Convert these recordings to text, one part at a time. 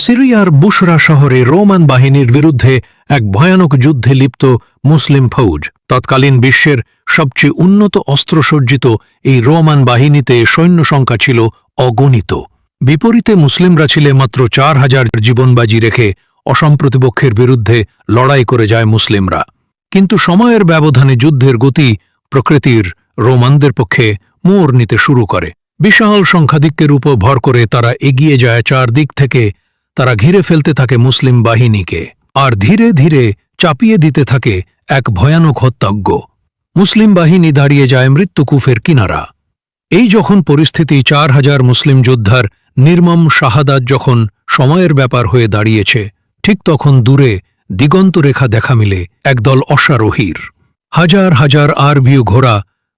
সিরিয়ার বুশরা শহরে রোমান বাহিনীর বিরুদ্ধে এক ভয়ানক যুদ্ধে লিপ্ত মুসলিম ফৌজ। তৎকালীন বিশ্বের সবচেয়ে উন্নত অস্ত্রসজ্জিত এই রোমান বাহিনীতে সৈন্য সংখ্যা ছিল অগণিত। বিপরীতে মুসলিমরা ছিলে মাত্র চার হাজার জীবনবাজি রেখে অসম্প্রতিপক্ষের বিরুদ্ধে লড়াই করে যায় মুসলিমরা। কিন্তু সময়ের ব্যবধানে যুদ্ধের গতি প্রকৃতির রোমানদের পক্ষে মোড় নিতে শুরু করে। বিশাল সংখ্যাধিক্যের উপর ভর করে তারা এগিয়ে যায় চারদিক থেকে তারা ঘিরে ফেলতে থাকে মুসলিম বাহিনীকে, আর ধীরে ধীরে চাপিয়ে দিতে থাকে এক ভয়ানক হত্যাজ্ঞ। মুসলিম বাহিনী দাঁড়িয়ে যায় মৃত্যুকুফের কিনারা। এই যখন পরিস্থিতি চার হাজার মুসলিম যোদ্ধার নির্মম শাহাদাত যখন সময়ের ব্যাপার হয়ে দাঁড়িয়েছে, ঠিক তখন দূরে দিগন্তরেখা দেখা মিলে একদল অশ্বারোহীর। হাজার হাজার আরবিয় ঘোড়া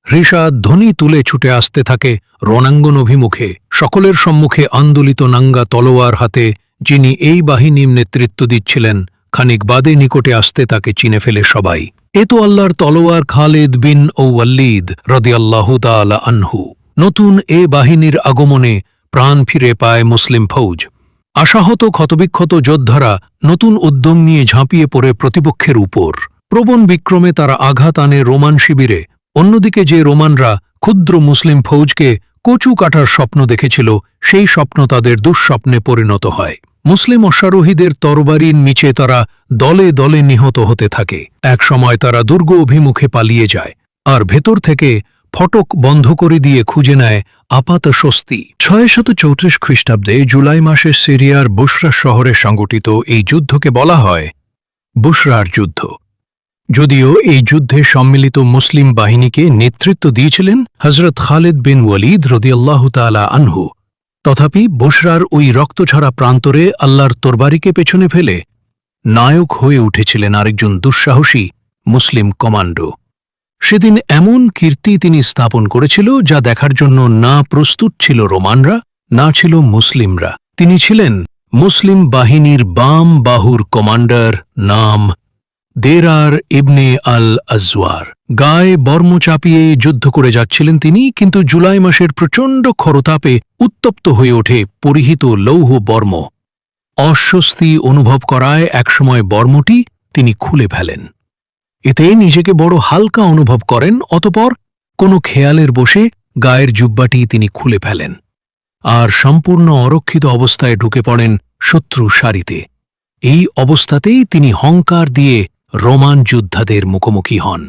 হৃষা ধ্বনি তুলে ছুটে আসতে থাকে রণাঙ্গন অভিমুখে। সকলের সম্মুখে আন্দোলিত নাঙ্গা তলোয়ার হাতে যিনি এই বাহিনীর নেতৃত্ব দিচ্ছিলেন, খানিক বাদে নিকটে আসতে তাকে চিনে ফেলে সবাই। এ তো আল্লাহর তলোয়ার খালিদ বিন ও ওয়াল্লিদ রদিয়াল্লাহু তালা আনহু। নতুন এ বাহিনীর আগমনে প্রাণ ফিরে পায় মুসলিম ফৌজ। আশাহত ক্ষতবিক্ষত যোদ্ধারা নতুন উদ্যম নিয়ে ঝাঁপিয়ে পড়ে প্রতিপক্ষের উপর। প্রবণ বিক্রমে তারা আঘাত আনে রোমান শিবিরে অন্যদিকে যে রোমানরা ক্ষুদ্র মুসলিম ফৌজকে কচু কাটার স্বপ্ন দেখেছিল, সেই স্বপ্ন তাদের দুঃস্বপ্নে পরিণত হয়। মুসলিম অশ্বারোহীদের তরবারির নিচে তারা দলে দলে নিহত হতে থাকে। এক সময় তারা দুর্গ অভিমুখে পালিয়ে যায়, আর ভেতর থেকে ফটক বন্ধ করে দিয়ে খুঁজে নেয় আপাত স্বস্তি। ছয় শত চৌত্রিশ খ্রিস্টাব্দে জুলাই মাসে সিরিয়ার বুশরা শহরে সংগঠিত এই যুদ্ধকে বলা হয় বুশরার যুদ্ধ। যদিও এই যুদ্ধে সম্মিলিত মুসলিম বাহিনীকে নেতৃত্ব দিয়েছিলেন হজরত খালেদ বিন ওয়ালিদ রদিয়াল্লাহ তালা আনহু। তথাপি বুশরার ওই রক্তছড়া প্রান্তরে আল্লাহর তোরবারিকে পেছনে ফেলে নায়ক হয়ে উঠেছিলেন আরেকজন দুঃসাহসী মুসলিম কমান্ডো। সেদিন এমন কীর্তি তিনি স্থাপন করেছিল যা দেখার জন্য না প্রস্তুত ছিল রোমানরা, না ছিল মুসলিমরা। তিনি ছিলেন মুসলিম বাহিনীর বাম বাহুর কমান্ডার নাম দেরার ইবনে আল আজওয়ার গায়ে বর্ম চাপিয়ে যুদ্ধ করে যাচ্ছিলেন তিনি, কিন্তু জুলাই মাসের প্রচণ্ড খরতাপে উত্তপ্ত হয়ে ওঠে পরিহিত লৌহ বর্ম। অস্বস্তি অনুভব করায় একসময় বর্মটি তিনি খুলে ফেলেন। এতে নিজেকে বড় হালকা অনুভব করেন, অতপর কোনো খেয়ালের বসে গায়ের জুব্বাটি তিনি খুলে ফেলেন। আর সম্পূর্ণ অরক্ষিত অবস্থায় ঢুকে পড়েন শত্রু সারিতে। এই অবস্থাতেই তিনি হংকার দিয়ে রোমান যোদ্ধাদের মুখোমুখি হন।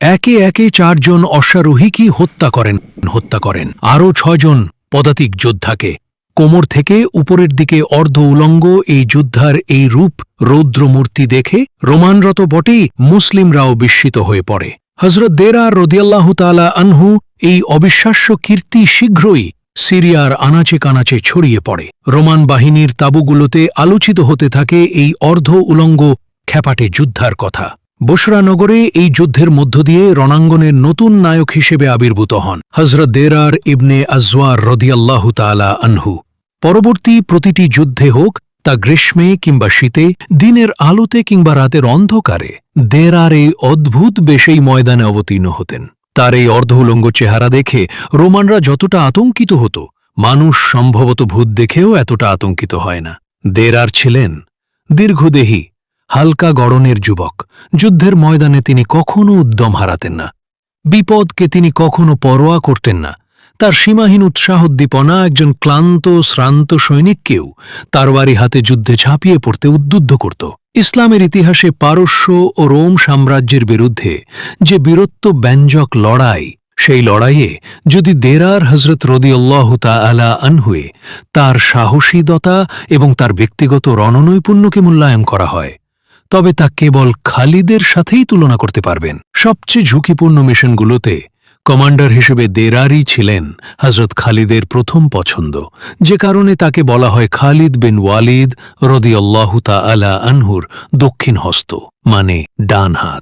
একে একে চারজন অশ্বারোহীকে হত্যা করেন হত্যা করেন। আরও ছজন পদাতিক যোদ্ধাকে। কোমর থেকে উপরের দিকে অর্ধ উলঙ্গ এই যোদ্ধার এই রূপ রৌদ্রমূর্তি দেখে রোমানরত বটেই মুসলিমরাও বিস্মিত হয়ে পড়ে। হজরত দেরা রদিয়াল্লাহু তালা আনহু এই অবিশ্বাস্য কীর্তি শীঘ্রই সিরিয়ার আনাচে কানাচে ছড়িয়ে পড়ে। রোমান বাহিনীর তাঁবুগুলোতে আলোচিত হতে থাকে এই অর্ধ উলঙ্গ খ্যাপাটে যুদ্ধার কথা। বসরা নগরে এই যুদ্ধের মধ্য দিয়ে রণাঙ্গনের নতুন নায়ক হিসেবে আবির্ভূত হন হজরত দেরার ইবনে আজওয়ার রদিয়াল্লাহু তালা আনহু। পরবর্তী প্রতিটি যুদ্ধে হোক, তা গ্রীষ্মে কিংবা শীতে, দিনের আলোতে কিংবা রাতের অন্ধকারে, দেরার এই অদ্ভুত বেশেই ময়দানে অবতীর্ণ হতেন। তার এই অর্ধ উলঙ্গ চেহারা দেখে রোমানরা যতটা আতঙ্কিত হতো, মানুষ সম্ভবত ভূত দেখেও এতটা আতঙ্কিত হয় না। দেরার ছিলেন দীর্ঘদেহী হালকা গড়নের যুবক। যুদ্ধের ময়দানে তিনি কখনো উদ্যম হারাতেন না। বিপদকে তিনি কখনো পরোয়া করতেন না। তার সীমাহীন উৎসাহোদ্দীপনা একজন ক্লান্ত, শ্রান্ত সৈনিককেও তারবারি হাতে যুদ্ধে ঝাঁপিয়ে পড়তে উদ্বুদ্ধ করত। ইসলামের ইতিহাসে পারস্য ও রোম সাম্রাজ্যের বিরুদ্ধে যে বীরত্ব ব্যঞ্জক লড়াই, সেই লড়াইয়ে যদি দেরার হজরত রদিউল্লাহ আলা আনহুয়ে তার সাহসীদতা এবং তার ব্যক্তিগত রণনৈপুণ্যকে মূল্যায়ন করা হয়। তবে তা কেবল খালিদের সাথেই তুলনা করতে পারবেন। সবচেয়ে ঝুঁকিপূর্ণ মিশনগুলোতে কমান্ডার হিসেবে দেরারই ছিলেন হজরত খালিদের প্রথম পছন্দ। যে কারণে তাকে বলা হয় খালিদ বিন ওয়ালিদ রদিয়াল্লাহু আলা আনহুর দক্ষিণ হস্ত মানে ডান হাত